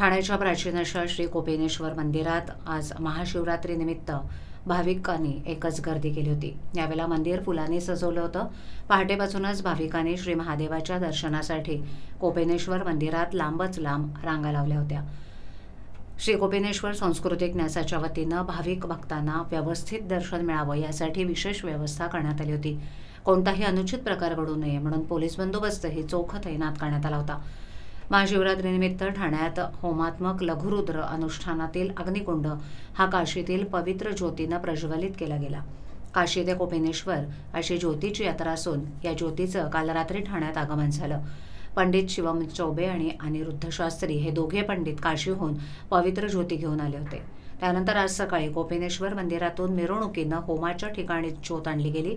ठाण्याच्या प्राचीन अशा श्री कोपेनेश्वर मंदिरात आज महाशिवरात्रीनिमित्त भाविकांनी एकच गर्दी केली होती. यावेळेला मंदिर फुलांनी सजवलं होतं. पहाटेपासूनच भाविकांनी श्री महादेवाच्या दर्शनासाठी कोपेनेश्वर मंदिरात लांबच लांब रांगा लावल्या होत्या. श्री कोपिनेश्वर सांस्कृतिक न्यासाच्या वतीनं भाविक भक्तांना व्यवस्थित दर्शन मिळावं यासाठी विशेष व्यवस्था करण्यात आली होती. कोणताही अनुचित प्रकार घडू नये म्हणून पोलीस बंदोबस्तही चोख तैनात करण्यात आला होता. महाशिवरात्रीनिमित्त ठाण्यात होमात्मक लघुरुद्र अनुष्ठानातील अग्निकुंड हा काशीतील पवित्र ज्योतीनं प्रज्वलित केला गेला. काशी ते कोपिनेश्वर अशी ज्योतीची यात्रा असून या ज्योतीचं काल रात्री ठाण्यात आगमन झालं. पंडित शिवम चौबे आणि अनिरुद्ध शास्त्री हे दोघे पंडित काशीहून पवित्र ज्योती घेऊन आले होते. त्यानंतर आज सकाळी कोपेनेश्वर मंदिरातून मिरवणुकीनं होमाच्या ठिकाणी ज्योत आणली गेली.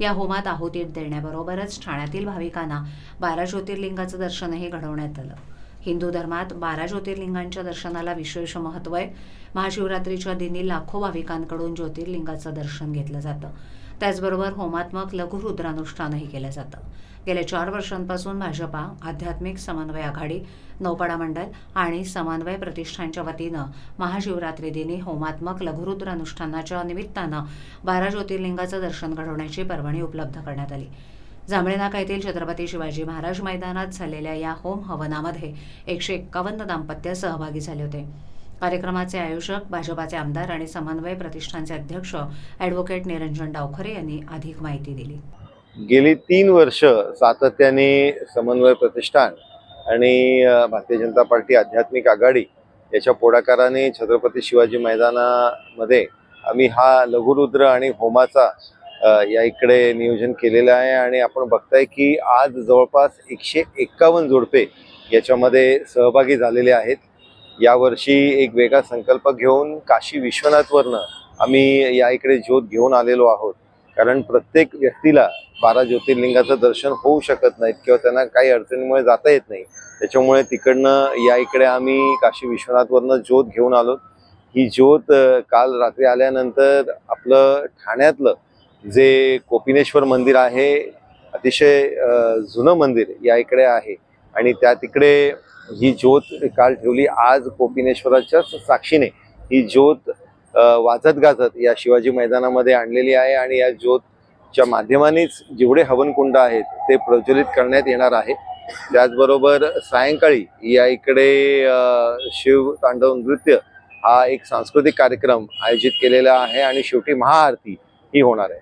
या होमात आहुती देण्याबरोबरच ठाण्यातील भाविकांना बारा ज्योतिर्लिंगाचं दर्शनही घडवण्यात आलं. हिंदू धर्मात बारा ज्योतिर्लिंगांच्या दर्शनाला विशेष महत्त्व आहे. महाशिवरात्रीच्या दिनी लाखो भाविकांकडून ज्योतिर्लिंगाचं दर्शन घेतलं जातं. त्याचबरोबर होमात्मक लघुरुद्रानुष्ठानही केलं जातं. गेल्या चार वर्षांपासून भाजपा आध्यात्मिक समन्वय आघाडी नौपाडा मंडळ आणि समन्वय प्रतिष्ठानच्या वतीनं महाशिवरात्री दिनी होमात्मक लघुरुद्रानुष्ठानाच्या निमित्तानं बारा ज्योतिर्लिंगाचं दर्शन घडवण्याची परवानगी उपलब्ध करण्यात आली. जांभळे नाका येथील छत्रपती शिवाजी महाराज मैदानात झालेल्या या होम हवनामध्ये एकशे एक्कावन्न दाम्पत्य सहभागी झाले होते. कार्यक्रमाचे आयोजक भाजपाचे आमदार आणि समन्वय प्रतिष्ठानचे अध्यक्ष ॲडव्होकेट निरंजन डावखरे यांनी अधिक माहिती दिली. गेली तीन वर्ष सातत्याने समन्वय प्रतिष्ठान आणि भारतीय जनता पार्टी आध्यात्मिक आघाडी याच्या पुढाकाराने छत्रपती शिवाजी मैदानामध्ये आम्ही हा लघुरुद्र आणि होमाचा या इकडे नियोजन केलेलं आहे आणि आपण बघताय की आज जवळपास एकशे एक्कावन्न जोडपे याच्यामध्ये सहभागी झालेले आहेत. यावर्षी एक वेगळा संकल्प घेऊन काशी विश्वनाथवरनं आम्ही या इकडे ज्योत घेऊन आलेलो आहोत. कारण प्रत्येक व्यक्तीला बारा ज्योतिर्लिंगाचं दर्शन होऊ शकत नाहीत किंवा त्यांना काही अडचणीमुळे जाता येत नाही. त्याच्यामुळे तिकडनं या इकडे आम्ही काशी विश्वनाथवरनं ज्योत घेऊन आलो. ही ज्योत काल रात्री आल्यानंतर आपलं ठाण्यातलं जे कोपिनेश्वर मंदिर आहे अतिशय जुनं मंदिर या इकडे आहे. आणि त्या तिकडे ही ज्योत काल ठेवली आज कोपिनेश्वराच्याच साक्षीने. ही ज्योत वाजत गाजत या शिवाजी मैदानामध्ये आणलेली आहे आणि या ज्योतच्या माध्यमानेच जेवढे हवनकुंड आहेत ते प्रज्वलित करण्यात येणार आहे. त्याचबरोबर सायंकाळी या इकडे शिव तांडव नृत्य हा एक सांस्कृतिक कार्यक्रम आयोजित केलेला आहे आणि शेवटी महाआरती ही होणार आहे.